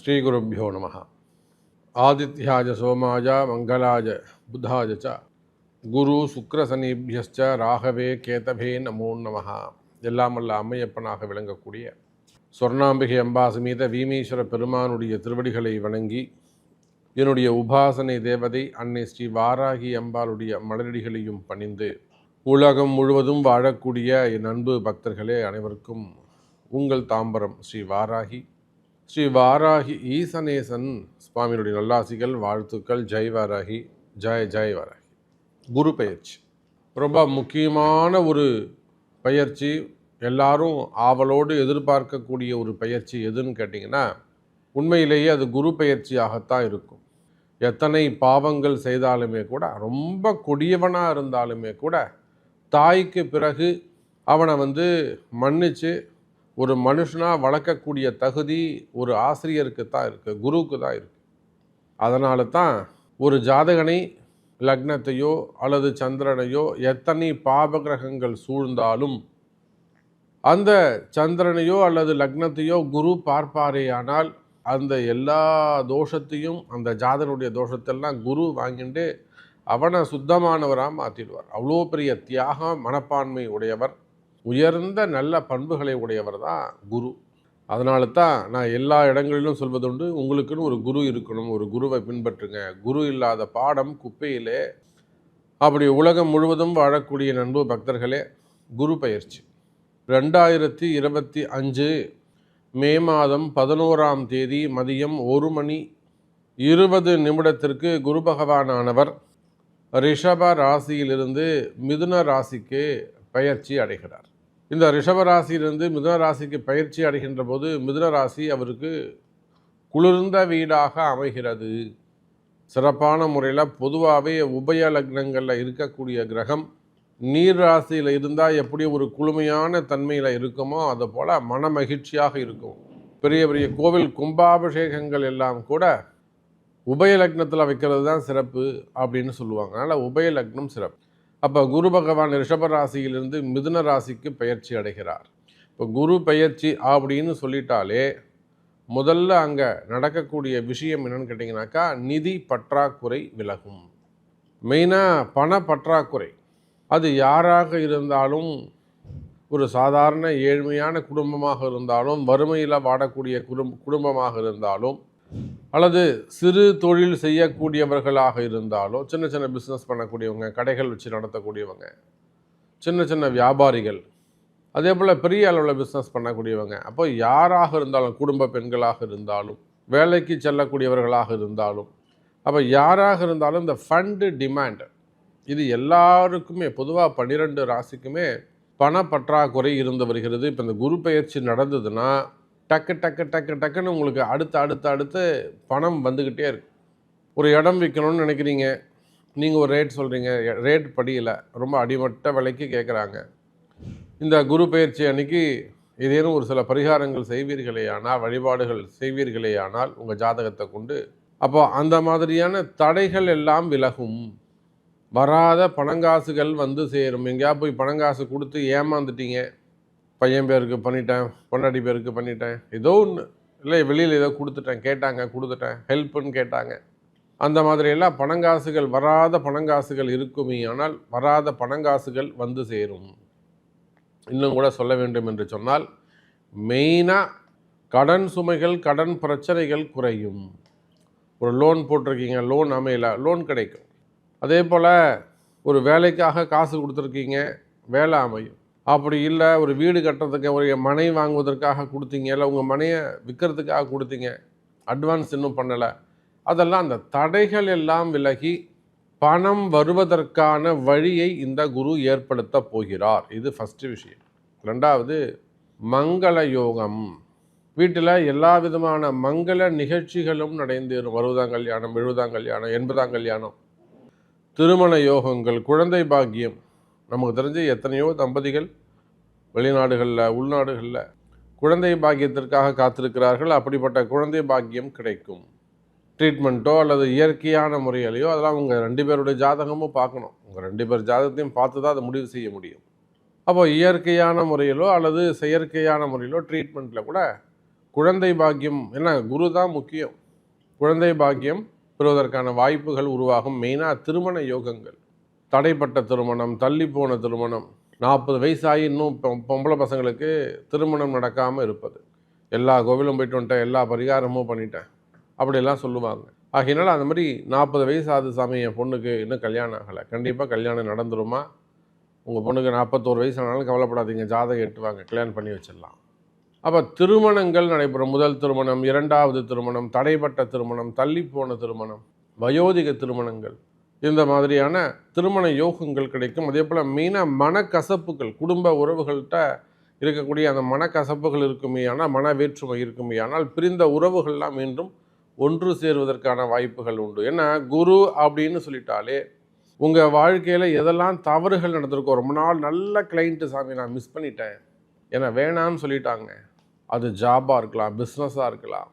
ஸ்ரீகுருப்போ நம. ஆதித்யாஜ சோமாஜ மங்களாஜ புத்தாஜ ச. குரு சுக்ரசனீபியஸ்ச ராகவே கேதவே நமோ நம. எல்லாம் வல்ல அம்மையப்பனாக விளங்கக்கூடிய சொர்ணாம்பிகை அம்பா சமேத வீமேஸ்வர பெருமானுடைய திருவடிகளை வணங்கி என்னுடைய உபாசனை தேவதை அன்னை ஸ்ரீ வாராகி அம்பாளுடைய மலரடிகளையும் பணிந்து உலகம் முழுவதும் வாழக்கூடிய என் அன்பு பக்தர்களே அனைவருக்கும் உங்கள் தாம்பரம் ஸ்ரீ வாராகி ஸ்ரீ வாராகி ஈசனேசன் சுவாமியினுடைய நல்லாசிகள் வாழ்த்துக்கள். ஜெய் வாராகி ஜெய் ஜெய் வாராகி. குரு பயிற்சி ரொம்ப முக்கியமான ஒரு பயிற்சி எல்லாரும் ஆவலோடு எதிர்பார்க்கக்கூடிய ஒரு பயிற்சி எதுன்னு கேட்டிங்கன்னா உண்மையிலேயே அது குரு பயிற்சியாகத்தான் இருக்கும். எத்தனை பாவங்கள் செய்தாலுமே கூட ரொம்ப கொடியவனாக இருந்தாலுமே கூட தாய்க்கு பிறகு அவனை வந்து மன்னித்து ஒரு மனுஷனாக வளர்க்கக்கூடிய தகுதி ஒரு ஆசிரியருக்கு தான் இருக்குது குருவுக்கு தான் இருக்குது அதனால தான் ஒரு ஜாதகனை லக்னத்தையோ அல்லது சந்திரனையோ எத்தனை பாபகிரகங்கள் சூழ்ந்தாலும் அந்த சந்திரனையோ அல்லது லக்னத்தையோ குரு பார்ப்பாரேயானால் அந்த எல்லா தோஷத்தையும் அந்த ஜாதனுடைய தோஷத்தெல்லாம் குரு வாங்கிட்டு அவனை சுத்தமானவராக மாற்றிடுவார் அவ்வளோ பெரிய தியாகம் மனப்பான்மை உடையவர். உயர்ந்த நல்ல பண்புகளை உடையவர் தான் குரு. அதனால தான் நான் எல்லா இடங்களிலும் சொல்வதுண்டு உங்களுக்குன்னு ஒரு குரு இருக்கணும் ஒரு குருவை பின்பற்றுங்க. குரு இல்லாத பாடம் குப்பையிலே அப்படி உலகம் முழுவதும் வாழக்கூடிய நண்பு பக்தர்களே குரு பயிற்சி. ரெண்டாயிரத்தி இருபத்தி அஞ்சு மே மாதம் பதினோராம் தேதி மதியம் ஒரு மணி இருபது நிமிடத்திற்கு குரு பகவானானவர் ரிஷப ராசியிலிருந்து மிதுன ராசிக்கு பயிற்சி அடைகிறார். இந்த ரிஷபராசியிலிருந்து மிதுன ராசிக்கு பயிற்சி அடைகின்ற போது மிதுன ராசி அவருக்கு குளிர்ந்த வீடாக அமைகிறது. சிறப்பான முறையில் பொதுவாகவே உபய லக்னங்களில் இருக்கக்கூடிய கிரகம் நீர் ராசியில் இருந்தால் எப்படி ஒரு குளுமையான தன்மையில் இருக்குமோ அது போல் மன மகிழ்ச்சியாக இருக்கும். பெரிய பெரிய கோவில் கும்பாபிஷேகங்கள் எல்லாம் கூட உபய லக்னத்தில் வைக்கிறது தான் சிறப்பு அப்படின்னு சொல்லுவாங்க. அதனால் உபய லக்னம் சிறப்பு. அப்போ குரு பகவான் ரிஷப ராசியிலிருந்து மிதுன ராசிக்கு பயிற்சி அடைகிறார். இப்போ குரு பயிற்சி அப்படின்னு சொல்லிட்டாலே முதல்ல அங்கே நடக்கக்கூடிய விஷயம் என்னன்னு கேட்டிங்கனாக்கா நிதி பற்றாக்குறை விலகும். மெயினாக பண பற்றாக்குறை. அது யாராக இருந்தாலும் ஒரு சாதாரண ஏழ்மையான குடும்பமாக இருந்தாலும் வறுமையில் வாடக்கூடிய குடும் குடும்பமாக இருந்தாலும் அல்லது சிறு தொழில் செய்யக்கூடியவர்களாக இருந்தாலும் சின்ன சின்ன பிஸ்னஸ் பண்ணக்கூடியவங்க கடைகள் வச்சு நடத்தக்கூடியவங்க சின்ன சின்ன வியாபாரிகள் அதே போல் பெரிய அளவில் பிஸ்னஸ் பண்ணக்கூடியவங்க அப்போ யாராக இருந்தாலும் குடும்ப பெண்களாக இருந்தாலும் வேலைக்கு செல்லக்கூடியவர்களாக இருந்தாலும் அப்போ யாராக இருந்தாலும் இந்த ஃபண்டு டிமாண்ட் இது எல்லாருக்குமே பொதுவாக பன்னிரெண்டு ராசிக்குமே பணப்பற்றாக்குறை இருந்து வருகிறது. இப்போ இந்த குரு பயிற்சி நடந்ததுன்னா டக்கு டக்கு டக்கு டக்குன்னு உங்களுக்கு அடுத்து அடுத்து அடுத்து பணம் வந்துக்கிட்டே இருக்கு. ஒரு இடம் விற்கணும்னு நினைக்கிறீங்க. நீங்கள் ஒரு ரேட் சொல்கிறீங்க ரேட் படியலை ரொம்ப அடிமட்ட விலைக்கு கேட்குறாங்க இந்த குரு பயிற்சி அன்னைக்கு ஏதேனும் ஒரு சில பரிகாரங்கள் செய்வீர்களேயானால் வழிபாடுகள் செய்வீர்களேயானால் உங்கள் ஜாதகத்தை கொண்டு அப்போ அந்த மாதிரியான தடைகள் எல்லாம் விலகும். வராத பணங்காசுகள் வந்து சேரும். எங்கேயா போய் பணங்காசு கொடுத்து ஏமாந்துட்டீங்க. பையன் பேருக்கு பண்ணிட்டேன் பொண்டாட்டி பேருக்கு பண்ணிட்டேன். ஏதோ ஒன்று இல்லை வெளியில் ஏதோ கொடுத்துட்டேன் கேட்டாங்க கொடுத்துட்டேன் ஹெல்ப்புன்னு கேட்டாங்க. அந்த மாதிரியெல்லாம் பணங்காசுகள் வராத பணங்காசுகள் இருக்குமே ஆனால் வராத பணங்காசுகள் வந்து சேரும். இன்னும் கூட சொல்ல வேண்டும் என்று சொன்னால் மெயினாக கடன் சுமைகள் கடன் பிரச்சனைகள் குறையும். ஒரு லோன் போட்டிருக்கீங்க லோன் அமையல லோன் கிடைக்கும். அதே போல் ஒரு வேலைக்காக காசு கொடுத்துருக்கீங்க வேலை அமையும். அப்படி இல்லை ஒரு வீடு கட்டுறதுக்கு ஒரு மனை வாங்குவதற்காக கொடுத்தீங்க இல்லை உங்கள் மனையை விற்கிறதுக்காக கொடுத்தீங்க அட்வான்ஸ் இன்னும் பண்ணலை. அதெல்லாம் அந்த தடைகள் எல்லாம் விலகி பணம் வருவதற்கான வழியை இந்த குரு ஏற்படுத்த போகிறார். இது ஃபஸ்ட்டு விஷயம். ரெண்டாவது மங்கள யோகம். வீட்டில் எல்லா விதமான மங்கள நிகழ்ச்சிகளும் நடந்தேறும் வருவதாம் கல்யாணம் எழுபதாம் கல்யாணம் எண்பதாம் கல்யாணம். திருமண யோகங்கள் குழந்தை பாக்கியம். நமக்கு தெரிஞ்ச எத்தனையோ தம்பதிகள் வெளிநாடுகளில் உள்நாடுகளில் குழந்தை பாக்கியத்திற்காக காத்திருக்கிறார்கள். அப்படிப்பட்ட குழந்தை பாக்கியம் கிடைக்கும். ட்ரீட்மெண்ட்டோ அல்லது இயற்கையான முறையிலையோ அதெல்லாம் உங்கள் ரெண்டு பேருடைய ஜாதகமும் பார்க்கணும். உங்கள் ரெண்டு பேர் ஜாதகத்தையும் பார்த்து தான் அதை முடிவு செய்ய முடியும். அப்போ இயற்கையான முறையிலோ அல்லது செயற்கையான முறையிலோ ட்ரீட்மெண்ட்டில் கூட குழந்தை பாக்கியம் என்ன குரு தான் முக்கியம். குழந்தை பாக்கியம் பெறுவதற்கான வாய்ப்புகள் உருவாகும். மெயினாக திருமண யோகங்கள். தடைப்பட்ட திருமணம் தள்ளி போன திருமணம் நாற்பது வயசாகி இன்னும் பொம்பளை பசங்களுக்கு திருமணம் நடக்காமல் இருப்பது. எல்லா கோவிலும் போயிட்டு வந்துட்டேன் எல்லா பரிகாரமும் பண்ணிட்டேன் அப்படிலாம் சொல்லுவாங்க. ஆகையினால அந்த மாதிரி நாற்பது வயசு ஆகுது சாமி என் பொண்ணுக்கு இன்னும் கல்யாணம் ஆகலை. கண்டிப்பாக கல்யாணம் நடந்துருமா? உங்கள் பொண்ணுக்கு நாற்பத்தோரு வயசு ஆனாலும் கவலைப்படாதீங்க ஜாதகம் எட்டுவாங்க கல்யாணம் பண்ணி வச்சிடலாம். அப்போ திருமணங்கள் நடைபெறும். முதல் திருமணம் இரண்டாவது திருமணம் தடைப்பட்ட திருமணம் தள்ளிப்போன திருமணம் வயோதிக திருமணங்கள். இந்த மாதிரியான திருமண யோகங்கள் கிடைக்கும். அதே போல் மெயினாக மனக்கசப்புகள் குடும்ப உறவுகள்கிட்ட இருக்கக்கூடிய அந்த மனக்கசப்புகள் இருக்குமே ஆனால் மன வேற்றுமை இருக்குமே ஆனால் பிரிந்த உறவுகள்லாம் மீண்டும் ஒன்று சேருவதற்கான வாய்ப்புகள் உண்டு. ஏன்னா குரு அப்படின்னு சொல்லிட்டாலே உங்கள் வாழ்க்கையில் எதெல்லாம் தவறுகள் நடந்திருக்கோ ரொம்ப நாள் நல்ல கிளைண்ட்டு சாமி நான் மிஸ் பண்ணிட்டேன். ஏன்னா வேணான்னு சொல்லிட்டாங்க. அது ஜாபாக இருக்கலாம் பிஸ்னஸாக இருக்கலாம்.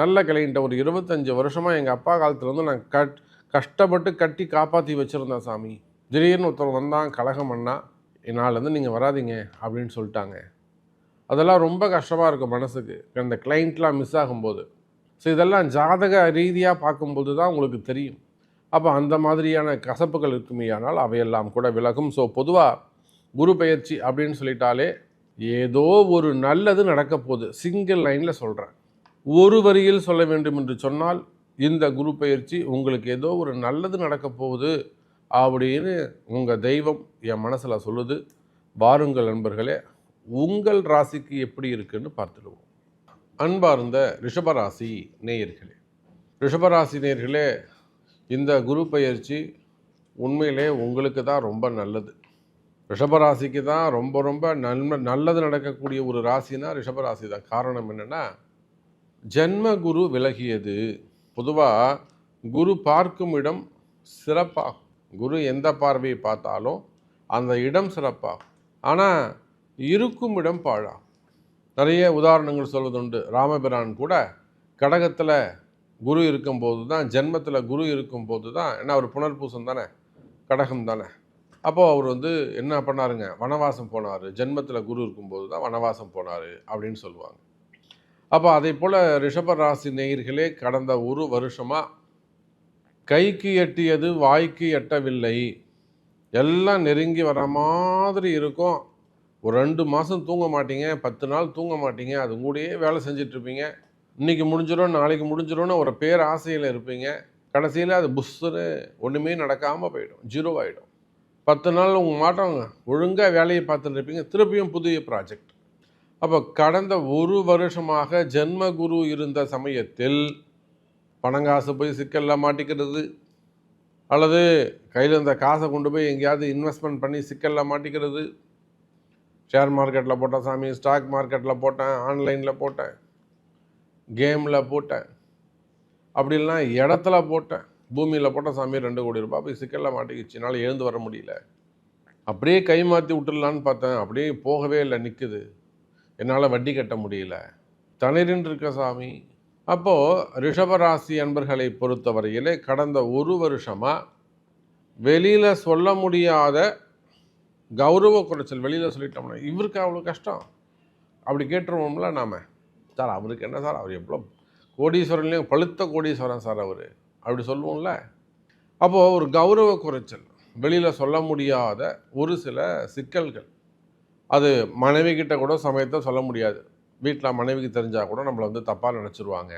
நல்ல கிளைண்ட்டை ஒரு இருபத்தஞ்சி வருஷமாக எங்கள் அப்பா காலத்துலேருந்து நான் கட் கஷ்டப்பட்டு கட்டி காப்பாற்றி வச்சுருந்தேன் சாமி. திடீர்னு ஒருத்தர் வந்தான் கலகம் பண்ணா என்னாலேருந்து நீங்கள் வராதீங்க அப்படின்னு சொல்லிட்டாங்க. அதெல்லாம் ரொம்ப கஷ்டமாக இருக்கும் மனசுக்கு. அந்த கிளைண்ட்லாம் மிஸ் ஆகும்போது. ஸோ இதெல்லாம் ஜாதக ரீதியாக பார்க்கும்போது தான் உங்களுக்கு தெரியும். அப்போ அந்த மாதிரியான கசப்புகள் இருக்குமே ஆனால் அவையெல்லாம் கூட விலகும். ஸோ பொதுவாக குரு பயிற்சி அப்படின்னு சொல்லிட்டாலே ஏதோ ஒரு நல்லது நடக்க போகுது சிங்கிள் லைனில் சொல்கிறேன் ஒரு வரியில் சொல்ல வேண்டும் என்று சொன்னால் இந்த குரு பயிற்சி உங்களுக்கு ஏதோ ஒரு நல்லது நடக்க போகுது அப்படின்னு உங்கள் தெய்வம் என் மனசில் சொல்லுது. வாருங்கள் நண்பர்களே உங்கள் ராசிக்கு எப்படி இருக்குன்னு பார்த்துடுவோம். அன்பார்ந்த ரிஷபராசி நேயர்களே ரிஷபராசி நேயர்களே இந்த குரு பயிற்சி உண்மையிலே உங்களுக்கு தான் ரொம்ப நல்லது. ரிஷபராசிக்கு தான் ரொம்ப ரொம்ப நன்மை நல்லது நடக்கக்கூடிய ஒரு ராசினா ரிஷபராசி தான். காரணம் என்னென்னா ஜென்ம குரு விலகியது. பொதுவாக குரு பார்க்கும் இடம் சிறப்பாகும். குரு எந்த பார்வையை பார்த்தாலும் அந்த இடம் சிறப்பாகும். ஆனால் இருக்கும் இடம் பாழாகும். நிறைய உதாரணங்கள் சொல்வதுண்டு. ராமபிரான் கூட கடகத்தில் குரு இருக்கும்போது தான் ஜென்மத்தில் குரு இருக்கும்போது தான் ஏன்னா அவர் புனர்பூசம் தானே? கடகம் தானே? அப்போது அவர் வந்து என்ன பண்ணாருங்க? வனவாசம் போனார். ஜென்மத்தில் குரு இருக்கும்போது தான் வனவாசம் போனார் அப்படின்னு சொல்லுவாங்க. அப்போ அதே போல் ரிஷப ராசி நேயர்களே கடந்த ஒரு வருஷமாக கைக்கு எட்டியது வாய்க்கு எட்டவில்லை. எல்லாம் நெருங்கி வர மாதிரி இருக்கும். ஒரு ரெண்டு மாதம் தூங்க மாட்டீங்க பத்து நாள் தூங்க மாட்டீங்க அது கூடயே வேலை செஞ்சிட்ருப்பீங்க. இன்றைக்கி முடிஞ்சிடும் நாளைக்கு முடிஞ்சிடும்னு ஒரு பேர் ஆசையில் இருப்பீங்க. கடைசியில் அது புஷ்ஷுன்னு ஒன்றுமே நடக்காமல் போயிடும் ஜீரோ ஆகிடும் பத்து நாள் உங்கள் மாட்டோங்க ஒழுங்காக வேலையை பார்த்துட்டு இருப்பீங்க திருப்பியும் புதிய ப்ராஜெக்ட் அப்போ கடந்த ஒரு வருஷமாக ஜென்ம குரு இருந்த சமயத்தில் பணங்காசு போய் சிக்கலில் மாட்டிக்கிறது அல்லது கையில் இருந்த காசை கொண்டு போய் எங்கேயாவது இன்வெஸ்ட்மெண்ட் பண்ணி சிக்கலில் மாட்டிக்கிறது. ஷேர் மார்க்கெட்டில் போட்டேன் சாமி ஸ்டாக் மார்க்கெட்டில் போட்டேன் ஆன்லைனில் போட்டேன் கேமில் போட்டேன். அப்படிலாம் இடத்துல போட்டேன். பூமியில் போட்ட சாமி ரெண்டு கோடி ரூபாய் போய் சிக்கலில் மாட்டிக்கிச்சு. என்னால் எழுந்து வர முடியல. அப்படியே கை மாற்றி விட்டுடலான்னு பார்த்தேன். அப்படியே போகவே இல்லை நிற்குது என்னால் வட்டி கட்ட முடியல. தளிரின் இருக்க சாமி. அப்போது ரிஷபராசி அன்பர்களை பொறுத்தவரையிலே கடந்த ஒரு வருஷமாக வெளியில் சொல்ல முடியாத கௌரவ குறைச்சல் வெளியில் சொல்லிட்டோம்னா இவருக்கு அவ்வளோ கஷ்டம். அப்படி கேட்டுருவோம்ல நாம். சார் அவருக்கு என்ன சார்? அவர் எவ்வளோ கோடீஸ்வரன்லேயும் பழுத்த கோடீஸ்வரன் சார் அவர். அப்படி சொல்லுவோம்ல. அப்போது ஒரு கௌரவ குறைச்சல் வெளியில் சொல்ல முடியாத ஒரு சில சிக்கல்கள். அது மனைவி கிட்ட கூட சமயத்தை சொல்ல முடியாது. வீட்டில் மனைவிக்கு தெரிஞ்சால் கூட நம்மளை வந்து தப்பாக நினச்சிருவாங்க.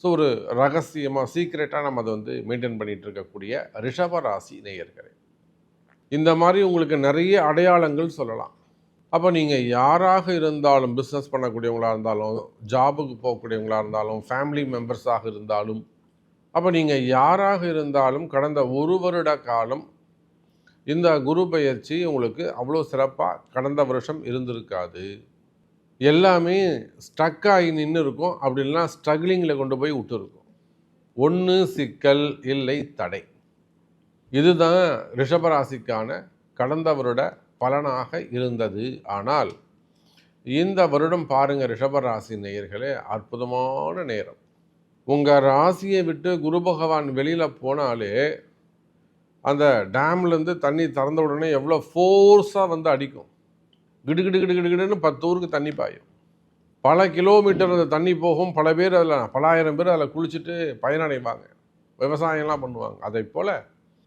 ஸோ ஒரு ரகசியமாக சீக்ரெட்டாக நம்ம அதை வந்து மெயின்டைன் பண்ணிகிட்டு இருக்கக்கூடிய ரிஷப ராசி நேயர்களே. இந்த மாதிரி உங்களுக்கு நிறைய அடையாளங்கள் சொல்லலாம். அப்போ நீங்கள் யாராக இருந்தாலும் பிஸ்னஸ் பண்ணக்கூடியவங்களாக இருந்தாலும் ஜாபுக்கு போகக்கூடியவங்களாக இருந்தாலும் ஃபேமிலி மெம்பர்ஸாக இருந்தாலும் அப்போ நீங்கள் யாராக இருந்தாலும் கடந்த ஒரு வருட காலம் இந்த குரு பயிற்சி உங்களுக்கு அவ்வளோ சிறப்பாக கடந்த வருஷம் இருந்திருக்காது. எல்லாமே ஸ்டக் ஆகி நின்று இருக்கும். அப்படின்லாம் ஸ்ட்ரகிளிங்கில் கொண்டு போய் விட்டுருக்கும் ஒன்று சிக்கல் இல்லை தடை. இதுதான் ரிஷபராசிக்கான கடந்த வருட பலனாக இருந்தது. ஆனால் இந்த வருடம் பாருங்கள் ரிஷபராசி நேயர்களே அற்புதமான நேரம். உங்கள் ராசியை விட்டு குரு பகவான் வெளியில் போனாலே அந்த டேம்லேருந்து தண்ணி திறந்த உடனே எவ்வளோ ஃபோர்ஸாக வந்து அடிக்கும். கிடு கிடு கிடு கிடு கிடுன்னு பத்து ஊருக்கு தண்ணி பாயும். பல கிலோமீட்டர் அந்த தண்ணி போகும். பல பேர் அதில் பலாயிரம் பேர் அதில் குளிச்சுட்டு பயனடைவாங்க. விவசாயம்லாம் பண்ணுவாங்க. அதை போல்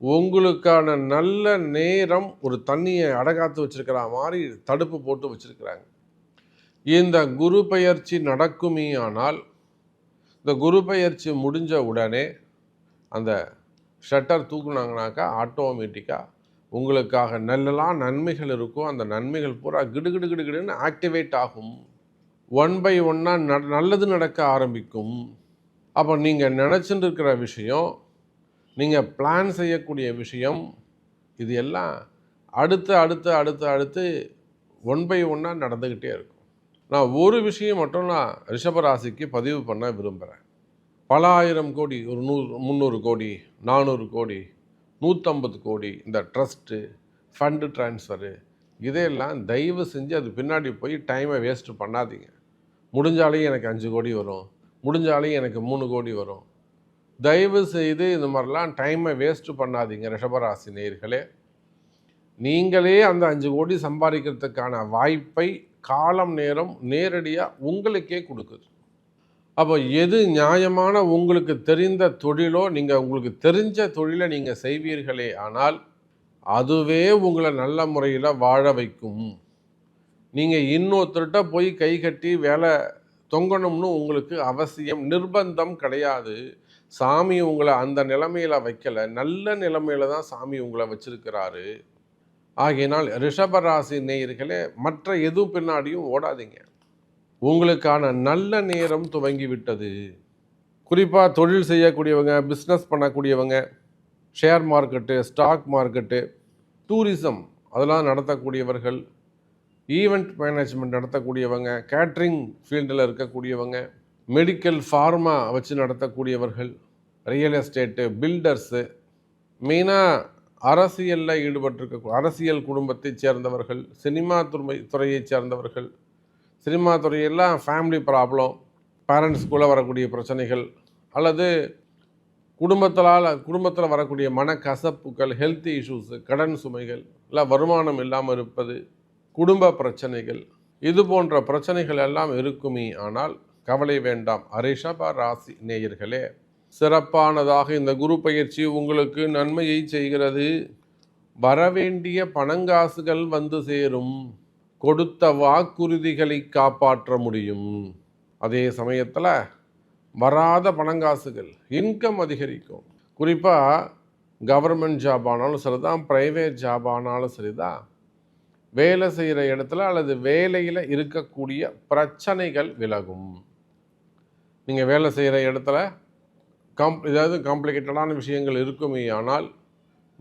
உங்களுக்கான நல்ல நேரம் ஒரு தண்ணியை அடகாத்து வச்சுருக்கிற மாதிரி தடுப்பு போட்டு வச்சிருக்கிறாங்க. இந்த குரு பயிற்சி நடக்குமே ஆனால் இந்த குரு பயிற்சி முடிஞ்ச உடனே அந்த ஷட்டர் தூக்குனாங்கனாக்கா ஆட்டோமேட்டிக்காக உங்களுக்காக நல்லலாம் நன்மைகள் இருக்கும் அந்த நன்மைகள் பூரா கிடுகிடு கிடுகிடுன்னு ஆக்டிவேட் ஆகும். ஒன் பை ஒன்னாக நல்லது நடக்க ஆரம்பிக்கும். அப்போ நீங்கள் நினச்சிட்டு இருக்கிற விஷயம் நீங்கள் பிளான் செய்யக்கூடிய விஷயம் இது எல்லாம் அடுத்து அடுத்து அடுத்து அடுத்து ஒன் பை ஒன்னாக நடந்துக்கிட்டே இருக்கும். நான் ஒரு விஷயம் மட்டும் நான் ரிஷபராசிக்கு பதிவு பண்ண விரும்புகிறேன் பல ஆயிரம் கோடி ஒரு நூறு முந்நூறு கோடி நானூறு கோடி நூற்றம்பது கோடி இந்த ட்ரஸ்ட்டு ஃபண்டு ட்ரான்ஸ்ஃபரு இதையெல்லாம் தயவு செஞ்சு அது பின்னாடி போய் டைமை வேஸ்ட்டு பண்ணாதீங்க. முடிஞ்சாலையும் எனக்கு அஞ்சு கோடி வரும் முடிஞ்சாலையும் எனக்கு மூணு கோடி வரும். தயவு செய்து இந்த மாதிரிலாம் டைமை வேஸ்ட்டு பண்ணாதீங்க ரிஷபராசி நேர்களே நீங்களே அந்த அஞ்சு கோடி சம்பாதிக்கிறதுக்கான வாய்ப்பை காலம் நேரம் நேரடியாக உங்களுக்கே கொடுக்குது. அப்போ எது நியாயமான உங்களுக்கு தெரிந்த தொழிலோ நீங்கள் உங்களுக்கு தெரிஞ்ச தொழிலை நீங்கள் செய்வீர்களே ஆனால் அதுவே உங்களை நல்ல முறையில் வாழ வைக்கும். நீங்கள் இன்னொருத்தர்கிட்ட போய் கை கட்டி வேலை தொங்கணும்னு உங்களுக்கு அவசியம் நிர்பந்தம் கிடையாது. சாமி உங்களை அந்த நிலைமையில் வைக்கல. நல்ல நிலைமையில தான் சாமி உங்களை வச்சிருக்கிறாரு. ஆகையினால் ரிஷபராசி நேயர்களே மற்ற எது பின்னாடியும் ஓடாதீங்க. உங்களுக்கான நல்ல நேரம் துவங்கி விட்டது குறிப்பாக தொழில் செய்யக்கூடியவங்க பிஸ்னஸ் பண்ணக்கூடியவங்க share market stock market tourism அதெல்லாம் நடத்தக்கூடியவர்கள் ஈவெண்ட் மேனேஜ்மெண்ட் நடத்தக்கூடியவங்க கேட்ரிங் ஃபீல்டில் இருக்கக்கூடியவங்க மெடிக்கல் ஃபார்மா வச்சு நடத்தக்கூடியவர்கள் ரியல் எஸ்டேட்டு பில்டர்ஸு மெயினாக அரசியலில் ஈடுபட்டிருக்க அரசியல் குடும்பத்தைச் சேர்ந்தவர்கள் சினிமா துறை துறையைச் சேர்ந்தவர்கள் சினிமா துறையெல்லாம் ஃபேமிலி ப்ராப்ளம் பேரண்ட்ஸ்குள்ளே வரக்கூடிய பிரச்சனைகள் அல்லது குடும்பத்தால் குடும்பத்தில் வரக்கூடிய மனக்கசப்புகள் ஹெல்த் இஷ்யூஸு கடன் சுமைகள் இல்லை வருமானம் இல்லாமல் இருப்பது குடும்ப பிரச்சனைகள் இது போன்ற பிரச்சனைகள் எல்லாம் இருக்குமே ஆனால் கவலை வேண்டாம். அரிஷப ராசி நேயர்களே சிறப்பானதாக இந்த குரு பயிற்சி உங்களுக்கு நன்மையை செய்கிறது. வரவேண்டிய பணங்காசுகள் வந்து சேரும். கொடுத்த வாக்குறுதிகளை காப்பாற்ற முடியும். அதே சமயத்தில் வராத பணங்காசுகள் இன்கம் அதிகரிக்கும். குறிப்பாக கவர்மெண்ட் ஜாப் ஆனாலும் சரி தான் ப்ரைவேட் ஜாப் ஆனாலும் சரி தான் வேலை செய்கிற இடத்துல அல்லது வேலையில் இருக்கக்கூடிய பிரச்சனைகள் விலகும். நீங்கள் வேலை செய்கிற இடத்துல காம் ஏதாவது காம்ப்ளிகேட்டடான விஷயங்கள் இருக்குமே ஆனால்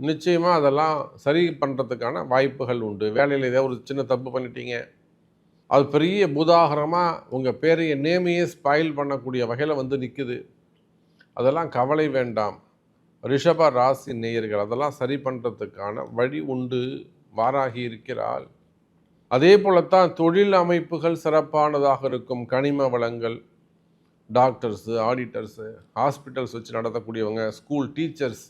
நிச்சயமாக அதெல்லாம் சரி பண்ணுறதுக்கான வாய்ப்புகள் உண்டு. வேலையில் ஏதாவது ஒரு சின்ன தப்பு பண்ணிட்டீங்க. அது பெரிய பூதாகரமாக உங்கள் பேரைய நேமையே ஸ்பாயில் பண்ணக்கூடிய வகையில் வந்து நிற்குது அதெல்லாம் கவலை வேண்டாம். ரிஷப ராசி நேயர்கள் அதெல்லாம் சரி பண்ணுறதுக்கான வழி உண்டு. வாராகி இருக்கிறாள். அதே போலத்தான் தொழில் அமைப்புகள் சிறப்பானதாக இருக்கும். கனிம வளங்கள் டாக்டர்ஸு ஆடிட்டர்ஸு ஹாஸ்பிட்டல்ஸ் வச்சு நடத்தக்கூடியவங்க ஸ்கூல் டீச்சர்ஸ்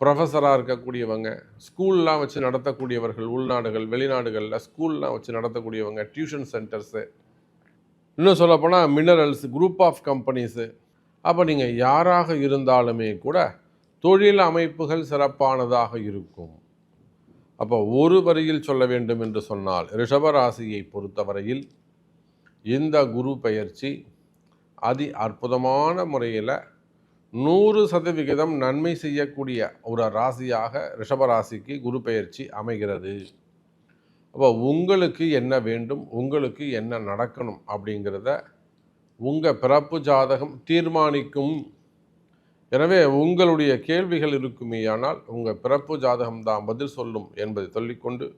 ப்ரொஃபஸராக இருக்கக்கூடியவங்க ஸ்கூல்லாம் வச்சு நடத்தக்கூடியவர்கள் உள்நாடுகள் வெளிநாடுகளில் ஸ்கூல்லாம் வச்சு நடத்தக்கூடியவங்க டியூஷன் சென்டர்ஸு இன்னும் சொல்லப்போனால் மினரல்ஸ் குரூப் ஆஃப் கம்பெனிஸு அப்போ நீங்கள் யாராக இருந்தாலுமே கூட தொழில் அமைப்புகள் சிறப்பானதாக இருக்கும். அப்போ ஒரு வரியில் சொல்ல வேண்டும் என்று சொன்னால் ரிஷபராசியை பொறுத்தவரையில் இந்த குரு பெயர்ச்சி அதி அற்புதமான முறையில் நூறு சதவிகிதம் நன்மை செய்யக்கூடிய ஒரு ராசியாக ரிஷபராசிக்கு குரு பெயர்ச்சி அமைகிறது. அப்போ உங்களுக்கு என்ன வேண்டும் உங்களுக்கு என்ன நடக்கணும் அப்படிங்கிறத உங்கள் பிறப்பு ஜாதகம் தீர்மானிக்கும். எனவே உங்களுடைய கேள்விகள் இருக்குமேயானால் உங்கள் பிறப்பு ஜாதகம் தான் பதில் சொல்லும் என்பதை சொல்லிக்கொண்டு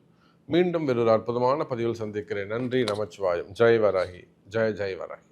மீண்டும் வேறொரு அற்புதமான பதிவில் சந்திக்கிறேன். நன்றி நமச்சிவாயம். ஜெய் வராகி ஜெய ஜெய் வராகி